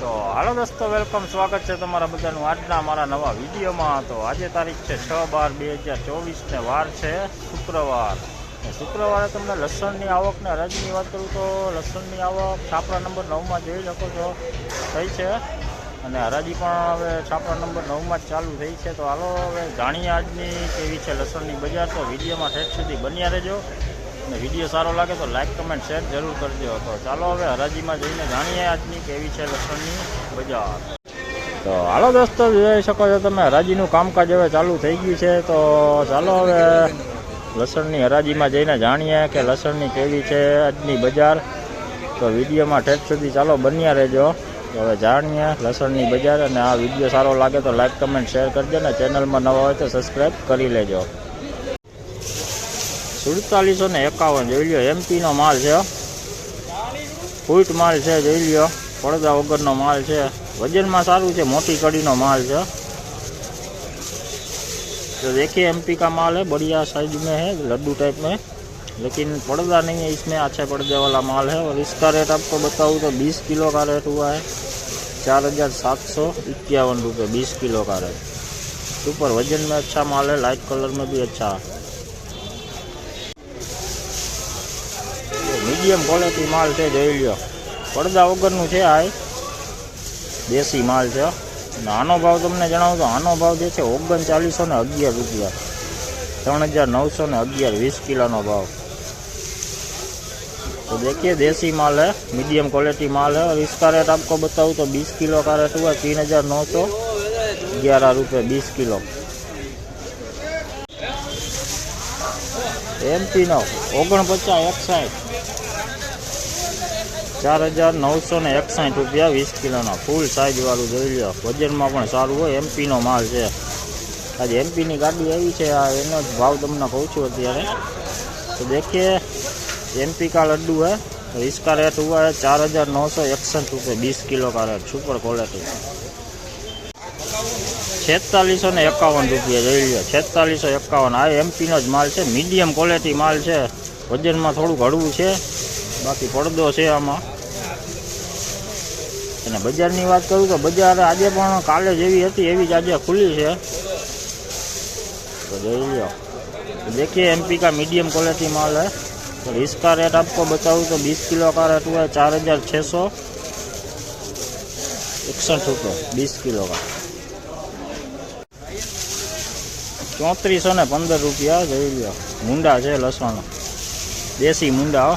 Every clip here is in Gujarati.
તો હાલો દોસ્તો વેલકમ સ્વાગત છે તમારા બધાનું આજના મારા નવા વિડીયોમાં. તો આજે તારીખ છે છ બાર બે હજાર ચોવીસને વાર છે શુક્રવાર. શુક્રવારે તમને લસણની આવક ને હરાજીની વાત કરું તો લસણની આવક છાપરા નંબર નવમાં જોઈ શકો છો, થઈ છે. અને હરાજી પણ હવે છાપરા નંબર નવમાં જ ચાલુ થઈ છે. તો હાલો હવે જાણીએ આજની કેવી છે લસણની બજાર. તો વિડીયોમાં ઠેઠ સુધી બન્યા રહેજો. અને વીડિયો સારો લાગે તો લાઈક કમેન્ટ શેર જરૂર કરજો. તો ચાલો હવે હરાજીમાં જઈને જાણીએ આજની કેવી છે લસણની બજાર. તો હાલો દોસ્તો, જોઈ શકો છો તમે, હરાજીનું કામકાજ હવે ચાલુ થઈ ગયું છે. તો ચાલો હવે લસણની હરાજીમાં જઈને જાણીએ કે લસણની કેવી છે આજની બજાર. તો વિડીયોમાં ઠેઠ સુધી ચાલો બન્યા રહેજો. તો હવે જાણીએ લસણની બજાર અને આ વીડિયો સારો લાગે તો લાઇક કમેન્ટ શેર કરજો ને ચેનલમાં નવા હોય તો સબસ્ક્રાઈબ કરી લેજો. સુડતાલીસો ને એકાવન જોઈ લ્યો એમપીનો માલ છે ફૂટ માલ છે જોઈ લ્યો પડદા વગરનો માલ છે વજનમાં સારું છે મોટી કડીનો માલ છે तो देखिए एमपी का माल है बढ़िया साइज में है लड्डू टाइप में लेकिन पर्दा नहीं है इसमें अच्छे पर्दे वाला माल है और इसका रेट आपको बताऊँ तो 20 किलो का रेट हुआ है चार हज़ार सात सौ इक्यावन रुपये बीस किलो का रेट सुपर वजन में अच्छा माल है लाइट कलर में भी अच्छा મીડિયમ ક્વોલિટી માલ છે જોઈ લ્યો પડદા વગરનું છે આ દેશી માલ છે અને આનો ભાવ તમને જણાવું તો આનો ભાવ જે છે ઓગણચાલીસો ને અગિયાર રૂપિયા ત્રણ હજાર નવસો ને અગિયાર વીસ કિલોનો ભાવ तो देखिए देसी माल है मीडियम क्वालिटी माल है और इसका रेट आपको बताऊँ तो 20 किलो का रेट हुआ तीन हजार नौ सौ ग्यारह रुपये बीस किलो एम पी नो ઓગણપચાસ એકસાઠ ચાર હજાર નવસો ને એકસાઠ રૂપિયા વીસ કિલોના ફૂલ સાઇઝ વાળું જોઈ લો વજનમાં પણ સારું હોય એમપીનો માલ છે આજે એમપીની ગાડી આવી છે આ એનો જ ભાવ તમને કહું છું અત્યારે તો દેખીએ एमपी का लड्डू है तो इसका रेट हुआ है चार हजार नौ सौ इकसठ रुपये बीस किलो का रेट सुपर क्वालिटी છેતાલીસો ને એકાવન રૂપિયા જોઈ લો છેતાલીસો એકાવન આ એમપીનો જ માલ છે મીડિયમ ક્વોલિટી માલ છે વજનમાં થોડુંક હળવું છે બાકી પડદો છે આમાં અને બજારની વાત કરું તો બજાર આજે પણ કાલે જેવી હતી એવી જ આજે ખુલ્લી છે તો જોઈ લો देखिए एमपी का मीडियम क्वालिटी माल है और इसका रेट आपको बताऊँ तो 20 किलो का रेट हुआ है चार हजार छः सौ इकसठ रुपये बीस किलो का ચોત્રીસો ને પંદર રૂપિયા જોઈ લ્યો મુંડા છે લસણ દેશી મુંડા હો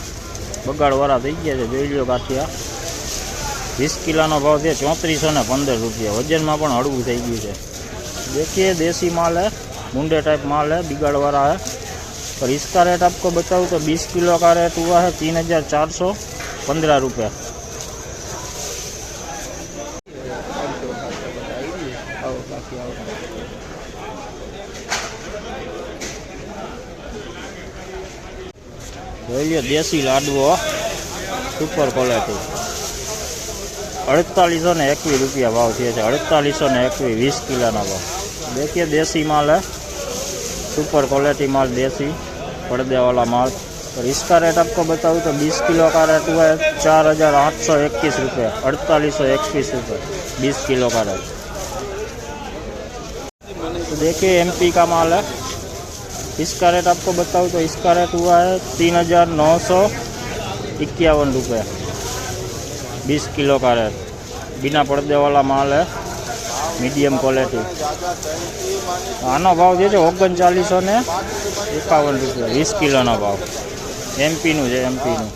બગાડવાળા થઈ ગયા છે જોઈ લ્યો ગાંઠિયા વીસ કિલોનો ભાવ છે ચોત્રીસો ને પંદર રૂપિયા વજનમાં પણ હળવું થઈ ગયું છે देखिए देसी माल है मुंडे टाइप माल है बिगड़ वाला है और इसका रेट आपको बताऊँ तो 20 किलो का रेट हुआ है तीन हजार चार सौ पंद्रह रुपये જોઈ લ્યો દેશી લાડવો સુપર ક્વોલિટી अड़तालीस ने एकवी रुपया भाव થયો છે अड़तालीसो ने एकवी वीस किलोना भाव देखिए देसी माल है सुपर क्वालिटी माल देसी पर्दे वाला माल और इसका रेट आपको बताऊँ तो 20 किलो का रेट हुआ है चार हजार आठ सौ इक्कीस रुपये अड़तालीस सौ इक्कीस रुपये बीस किलो का रेट तो देखिए एमपी का माल है इसका रेट आपको बताऊँ तो इसका रेट हुआ है तीन हजार नौ सौ इक्यावन रुपये बीस किलो का रेट बिना पर्दे वाला माल है મીડિયમ ક્વોલિટી આનો ભાવ જે છે ઓગણચાલીસો ને એકાવન રૂપિયા વીસ કિલોનો ભાવ એમપીનું છે એમપીનું